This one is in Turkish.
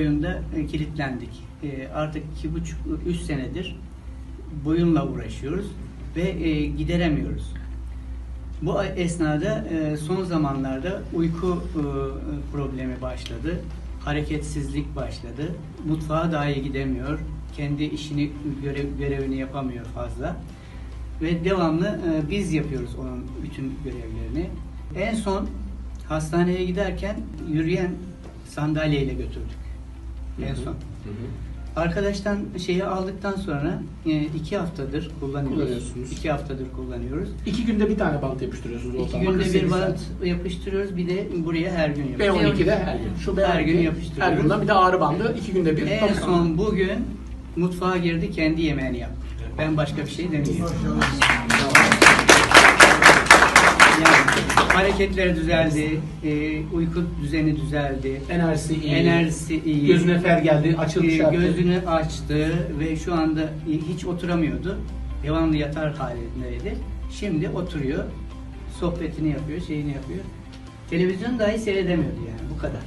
Oyunda e, kilitlendik. E, artık iki buçuk, üç senedir boyunla uğraşıyoruz ve e, gideremiyoruz. Bu esnada son zamanlarda uyku problemi başladı. Hareketsizlik başladı. Mutfağa dahi gidemiyor. Kendi işini, görev, görevini yapamıyor fazla. Ve devamlı biz yapıyoruz onun bütün görevlerini. En son hastaneye giderken yürüyen sandalyeyle götürdük. En son. Arkadaştan şeyi aldıktan sonra e, iki haftadır kullanıyoruz. Kullanıyorsunuz. İki haftadır kullanıyoruz. İki günde bir tane bant yapıştırıyorsunuz İki ortalama. günde bir 48 bant yapıştırıyoruz. Bir de buraya her gün yapıyoruz. B12'de her gün. Şu B12 Her gün yapıştırıyoruz. Her günden bir de ağrı bandı iki günde bir. En Toplam. son bugün mutfağa girdi kendi yemeğini yaptı. Ben başka bir şey demiyorum. Yani hareketleri düzeldi, e, uyku düzeni düzeldi, Enerjisi iyi. enerjisi iyi. Gözüne fer geldi, açıldı E, gözünü açtı ve şu anda hiç oturamıyordu. Devamlı yatar halindeydi. Şimdi oturuyor, sohbetini yapıyor, şeyini yapıyor. Televizyon dahi seyredemiyordu yani bu kadar.